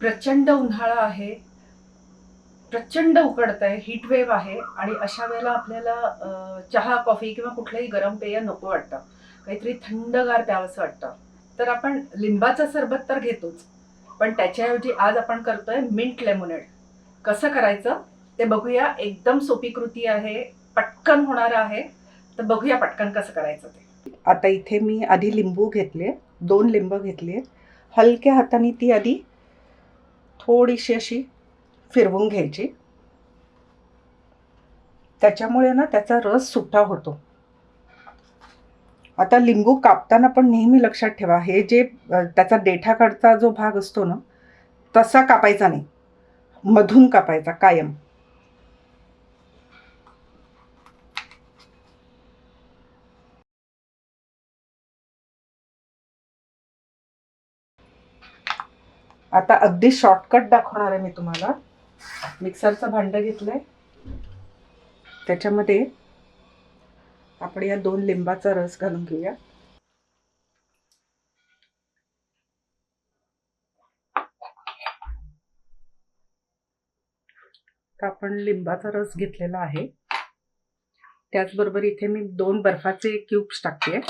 प्रचंड उन्हाळा आहे प्रचंड उकडत आहे हीट वेव्ह आहे आणि अशा वेळेला आपल्याला चहा कॉफी किंवा कुठलंही गरम पेय नको वाटतं. काहीतरी थंडगार प्यावंसं वाटतं. तर आपण लिंबाचं सरबत तर घेतोच पण त्याच्याऐवजी आज आपण करतोय मिंट लेमोनेड कसं करायचं? ते बघूया. एकदम सोपी कृती आहे. पटकन होणार आहे. तर बघूया पटकन कसं करायचं ते. आता इथे मी आधी लिंबू घेतले दोन लिंब घेतले. हलक्या हाताने ती आधी थोडीशी अशी फिरवून घ्यायची. त्याच्यामुळे ना त्याचा रस सुट्टा होतो. आता लिंबू कापताना पण नेहमी लक्षात ठेवा हे जे त्याचा देठाकडचा जो भाग असतो ना तसा कापायचा नाही. मधून कापायचा कायम. आता अगदी शॉर्टकट दाखवणार आहे मी तुम्हाला. मिक्सरचं भांडं घेतलंय. त्याच्यामध्ये आपण या दोन लिंबाचा रस घालून घेऊया. तर आपण लिंबाचा रस घेतलेला आहे. त्याचबरोबर इथे मी दोन बर्फाचे क्यूब्स टाकते.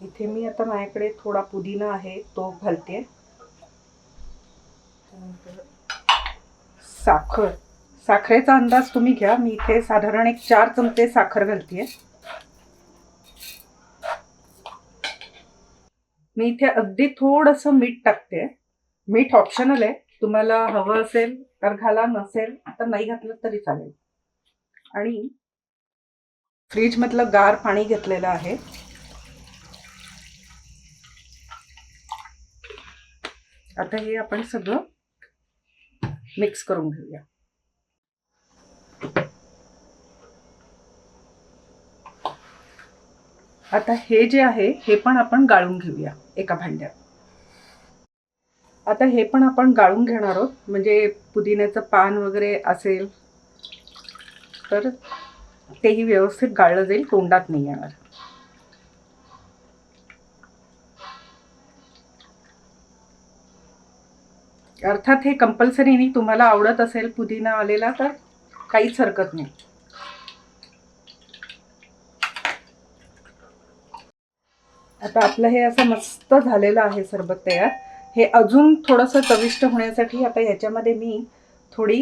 इथे मी आता माझ्याकडे थोडा पुदिना आहे तो घालते. साखर. साखरेचा अंदाज तुम्ही घ्या. मी इथे साधारण एक चार चमचे साखर घालते मी इथे अगदी थोडंसं मीठ टाकते. मीठ ऑप्शनल आहे. तुम्हाला हवं असेल तर घाला नसेल तर नाही घातलं तरी चालेल. आणि फ्रीजमधलं गार पाणी घेतलेलं आहे. आता हे आपण सगळं मिक्स करून घेऊया. आता हे जे आहे हे पण आपण गाळून घेऊया एका भांड्यात. आता हे पण आपण गाळून घेणार आहोत. म्हणजे पुदिन्याचं पान वगैरे असेल तर तेही व्यवस्थित गाळलं जाईल तोंडात नाही येणार. अर्थात हे कंपल्सरीने तुम्हाला आवडत असेल पुदिना आलेला तर काहीच हरकत नाही. आता आपलं हे असं मस्त झालेलं आहे सरबत तयार. हे अजून थोडंसं चविष्ट होण्यासाठी आता ह्याच्यामध्ये मी थोडी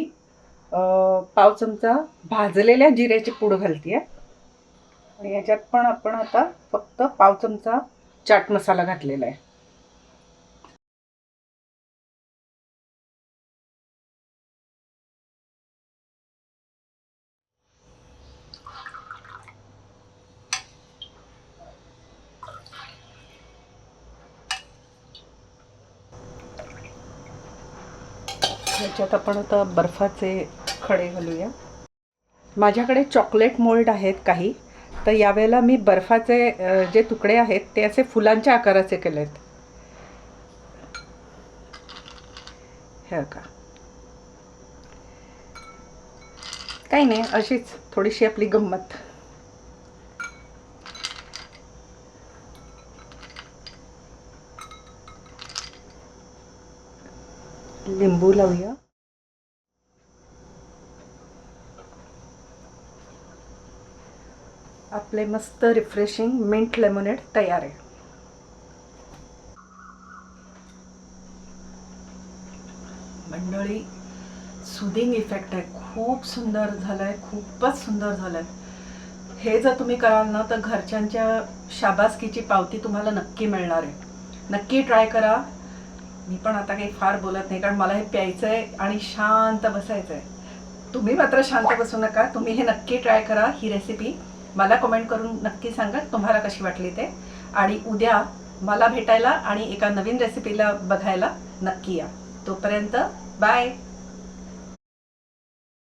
पाव चमचा भाजलेल्या जिऱ्याची पूड घालते आणि याच्यात पण आपण आता फक्त पाव चमचा चाट मसाला घातलेला आहे. ह्याच्यात आपण आता बर्फाचे खडे घालूया. माझ्याकडे चॉकलेट मोल्ड आहेत काही. तर यावेळेला मी बर्फाचे जे तुकडे आहेत ते असे फुलांच्या आकाराचे केले आहेत हे का काही नाही अशीच थोडीशी आपली गंमत. लिंबू लावूया. आपले मस्त रिफ्रेशिंग मिंट लेमोनेड तयार आहे. मंडळी सुदिंग इफेक्ट आहे. खूप सुंदर झालं आहे खूपच सुंदर झालं आहे हे जर तुम्ही कराल ना तर घरच्यांच्या शाबासकीची पावती तुम्हाला नक्की मिळणार आहे. नक्की ट्राय करा. मी पण आता काही फार बोलत नाही कारण मला हे प्यायचं आहे आणि शांत बसायचं आहे तुम्ही मात्र शांत बसू नका तुम्ही हे नक्की ट्राय करा ही रेसिपी मला कमेंट करून नक्की सांगा तुम्हाला कशी वाटली ते. आणि उद्या मला भेटायला आणि एका नवीन रेसिपीला बघायला नक्की या. तोपर्यंत बाय